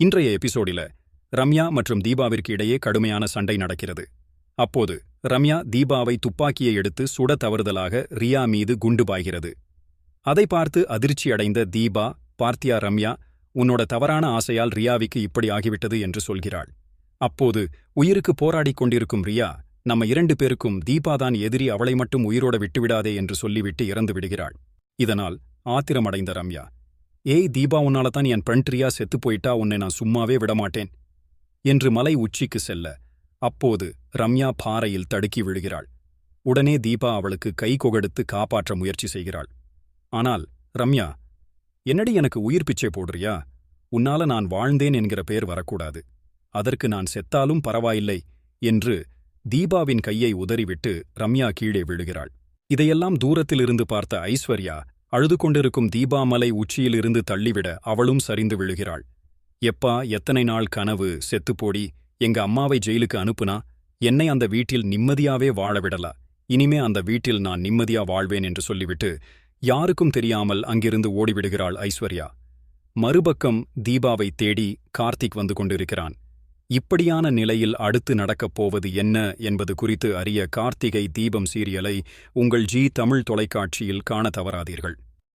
இன்றைய எபிசோடில ரம்யா மற்றும் தீபாவிற்கு இடையே கடுமையான சண்டை நடக்கிறது. அப்போது ரம்யா தீபாவை துப்பாக்கியை எடுத்து சுட தவறுதலாக ரியா மீது குண்டு பாய்கிறது. அதை பார்த்து அதிர்ச்சியடைந்த தீபா பார்த்தியா ரம்யா உன்னோட தவறான ஆசையால் ரியாவிக்கு இப்படி ஆகிவிட்டது என்று சொல்கிறாள். அப்போது உயிருக்கு போராடிக் கொண்டிருக்கும் ரியா நம்ம இரண்டு பேருக்கும் தீபாதான் எதிரி அவளை மட்டும் உயிரோட விட்டுவிடாதே என்று சொல்லிவிட்டு இறந்து விடுகிறாள். இதனால் ஆத்திரமடைந்த ரம்யா ஏய் தீபா உன்னால தான் என் பிரண்ட்ரியா செத்து செத்துப் போயிட்டா? உன்னை நான் சும்மாவே விடமாட்டேன். என்று மலை உச்சிக்கு செல்ல அப்போது ரம்யா பாறையில் தடுக்கி விழுகிறாள். உடனே தீபா அவளுக்கு கை கொகெடுத்து காப்பாற்ற முயற்சி செய்கிறாள். ஆனால் ரம்யா என்னடி எனக்கு உயிர் பிச்சை போடுறியா? உன்னால நான் வாழ்ந்தேன் என்கிற பேர் வரக்கூடாது. அதற்கு நான் செத்தாலும் பரவாயில்லை என்று தீபாவின் கையை உதறிவிட்டு ரம்யா கீழே விழுகிறாள். இதையெல்லாம் தூரத்திலிருந்து பார்த்த ஐஸ்வர்யா அழுது கொண்டிருக்கும் தீபா மலை உச்சியிலிருந்து தள்ளிவிட அவளும் சரிந்து விழுகிறாள். எப்பா எத்தனை நாள் கனவு செத்துப்போடி எங்க அம்மாவை ஜெயிலுக்கு அனுப்புனா என்னை அந்த வீட்டில் நிம்மதியாவே வாழ விடல இனிமே அந்த வீட்டில் நான் நிம்மதியா வாழ்வேன் என்று சொல்லிவிட்டு யாருக்கும் தெரியாமல் அங்கிருந்து ஓடிவிடுகிறாள் ஐஸ்வர்யா. மறுபக்கம் தீபாவை தேடி கார்த்திக் வந்து கொண்டிருக்கிறான். இப்படியான நிலையில் அடுத்து நடக்கப் போவது என்ன என்பது குறித்து அறிய கார்த்திகை தீபம் சீரியலை உங்கள் ஜி தமிழ் தொலைக்காட்சியில் காண தவறாதீர்கள்.